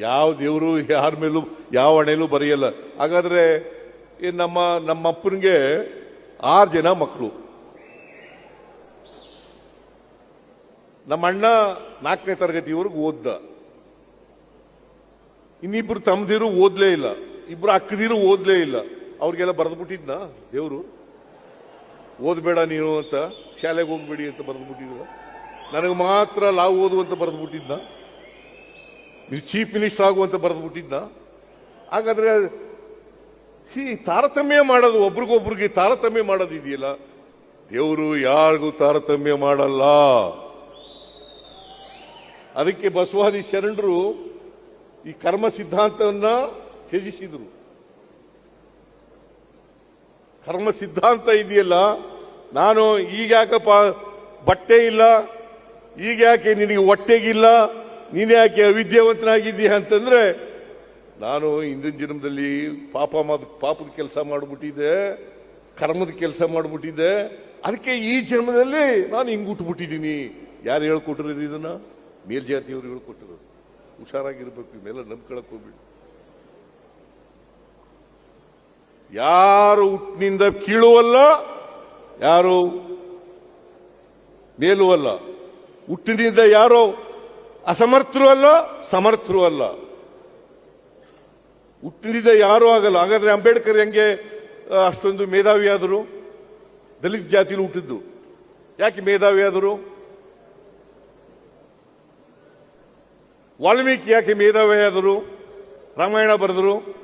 ಯಾವ ದೇವರು ಯಾರ ಮೇಲೂ, ಯಾವ ಹಣೆಯಲ್ಲೂ ಬರೆಯಲ್ಲ. ಹಾಗಾದ್ರೆ ನಮ್ಮ ನಮ್ಮ ಅಪ್ಪನಿಗೆ ಆರು ಜನ ಮಕ್ಕಳು. ನಮ್ಮ ಅಣ್ಣ ನಾಲ್ಕನೇ ತರಗತಿವರೆಗೂ ಓದ್ದ. ಇನ್ನಿಬ್ರು ತಮ್ಮದಿರು ಓದ್ಲೇ ಇಲ್ಲ. ಇಬ್ರು ಅಕ್ಕದಿರು ಓದ್ಲೇ ಇಲ್ಲ. ಅವ್ರಿಗೆಲ್ಲ ಬರೆದು ಬಿಟ್ಟಿದ್ನ ದೇವರು? ಓದ್ಬೇಡ ನೀನು ಅಂತ, ಶಾಲೆಗೆ ಹೋಗ್ಬೇಡಿ ಅಂತ ಬರೆದು ಬಿಟ್ಟಿದ್ರು ನನಗೆ ಮಾತ್ರ ಲಾವ್ ಓದು ಅಂತ ಬರೆದು ಬಿಟ್ಟಿದ್ನ ನೀವು ಚೀಫ್ ಮಿನಿಸ್ಟರ್ ಆಗುವಂತ ಬರೆದು ಬಿಟ್ಟಿದ್ದ ಹಾಗಾದ್ರೆ ಸಿ ತಾರತಮ್ಯ ಮಾಡೋದು, ಒಬ್ರಿಗೊಬ್ರಿಗೆ ತಾರತಮ್ಯ ಮಾಡೋದು ಇದೆಯಲ್ಲ? ದೇವರು ಯಾರಿಗೂ ತಾರತಮ್ಯ ಮಾಡಲ್ಲ. ಅದಕ್ಕೆ ಬಸವಾದಿ ಶರಣರು ಈ ಕರ್ಮ ಸಿದ್ಧಾಂತವನ್ನ ತ್ಯಜಿಸಿದರು. ಕರ್ಮ ಸಿದ್ಧಾಂತ ಇದೆಯಲ್ಲ, ನಾನು ಈಗ ಯಾಕಪ್ಪ ಬಟ್ಟೆ ಇಲ್ಲ, ಈಗ ಯಾಕೆ ನಿನಗೆ ಹೊಟ್ಟೆಗಿಲ್ಲ? ನೀನು ಯಾಕೆ ಅವಿದ್ಯಾವಂತನಾಗಿದ್ದೀಯ ಅಂತಂದ್ರೆ, ನಾನು ಹಿಂದಿನ ಜನ್ಮದಲ್ಲಿ ಪಾಪ ಮಾದ ಪಾಪದ ಕೆಲಸ ಮಾಡಿಬಿಟ್ಟಿದ್ದೆ, ಕರ್ಮದ ಕೆಲಸ ಮಾಡಿಬಿಟ್ಟಿದ್ದೆ. ಅದಕ್ಕೆ ಈ ಜನ್ಮದಲ್ಲಿ ನಾನು ಹಿಂಗೆ ಉಟ್ಬಿಟ್ಟಿದ್ದೀನಿ ಯಾರು ಹೇಳ್ಕೊಟ್ಟಿರೋದು ಇದನ್ನ? ಮೇಲ್ಜಾತಿಯವರು ಹೇಳ್ಕೊಟ್ಟಿರೋದು. ಹುಷಾರಾಗಿರ್ಬೇಕು ಇವೆಲ್ಲ ನಂಬ್ಕೊಳಕ್ ಹೋಗ್ಬಿಡಿ. ಯಾರು ಹುಟ್ಟಿನಿಂದ ಕೀಳುವಲ್ಲ ಯಾರು ಮೇಲುವಲ್ಲ ಹುಟ್ಟಿನಿಂದ ಯಾರೋ ಅಸಮರ್ಥರು ಅಲ್ಲ, ಸಮರ್ಥರು ಅಲ್ಲ. ಹುಟ್ಟಿನಿಂದ ಯಾರೂ ಆಗಲ್ಲ. ಹಾಗಾದ್ರೆ ಅಂಬೇಡ್ಕರ್ ಹೆಂಗೆ ಅಷ್ಟೊಂದು ಮೇಧಾವಿ ಆದರು? ದಲಿತ ಜಾತಿಲಿ ಹುಟ್ಟಿದ್ದು. ಯಾಕೆ ಮೇಧಾವಿ ಆದರು? ವಾಲ್ಮೀಕಿ ಯಾಕೆ ಮೇಧಾವಿ ಆದರು? ರಾಮಾಯಣ ಬರೆದರು?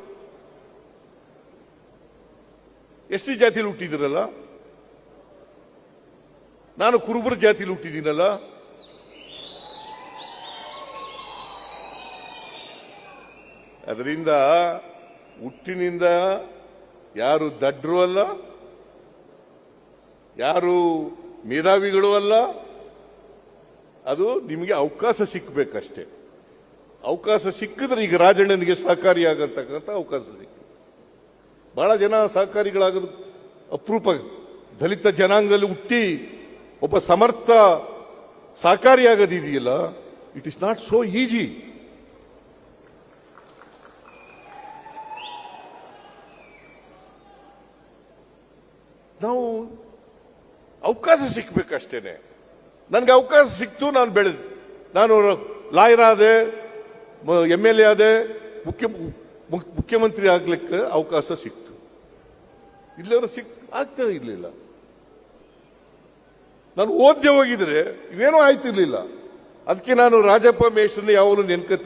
ಎಷ್ಟು ಜಾತಿಲಿ ಹುಟ್ಟಿದ್ರಲ್ಲ? ನಾನು ಕುರುಬರ ಜಾತಿಲಿ ಹುಟ್ಟಿದ್ದೀನಲ್ಲ? ಅದರಿಂದ ಹುಟ್ಟಿನಿಂದ ಯಾರು ದಡ್ರು ಅಲ್ಲ, ಯಾರು ಮೇಧಾವಿಗಳು ಅಲ್ಲ, ಅದು ನಿಮಗೆ ಅವಕಾಶ ಸಿಕ್ಕಬೇಕಷ್ಟೇ ಅವಕಾಶ ಸಿಕ್ಕಿದ್ರೆ ಈಗ ರಾಜಣ್ಣನಿಗೆ ಸಹಕಾರಿಯಾಗತಕ್ಕಂಥ ಅವಕಾಶ ಸಿಕ್ಕಿದೆ. ಬಹಳ ಜನ ಸಹಕಾರಿಗಳಾಗೋದು ಅಪರೂಪ ದಲಿತ ಜನಾಂಗದಲ್ಲಿ ಹುಟ್ಟಿ ಒಬ್ಬ ಸಮರ್ಥ ಸಹಕಾರಿಯಾಗೋದಿದೆಯಲ್ಲ it is not so easy ನಾವು ಅವಕಾಶ ಸಿಕ್ಬೇಕಷ್ಟೇನೆ. ನನಗೆ ಅವಕಾಶ ಸಿಕ್ತು, ನಾನು ಬೆಳೆದು. ನಾನು ಲಾಯರ್ ಆದೆ ಎಂ ಎಲ್ ಎ ಆದೆ, ಮುಖ್ಯ ಮುಖ್ಯ- ಮುಖ್ಯಮಂತ್ರಿ ಆಗ್ಲಿಕ್ಕೆ ಅವಕಾಶ ಸಿಕ್ತು. ಇಲ್ಲವರು ಸಿಕ್, ಆಗ್ತಾ ಇರಲಿಲ್ಲ. ನಾನು ಓದ್ಯ ಹೋಗಿದ್ರೆ, ಇವೇನೂ ಆಯ್ತಿರ್ಲಿಲ್ಲ. ಅದಕ್ಕೆ ನಾನು ರಾಜಪ್ಪ ಮೇಷ್ರನ್ನ ಯಾವಾಗಲೂ ನೆನ್ಕತ್ತ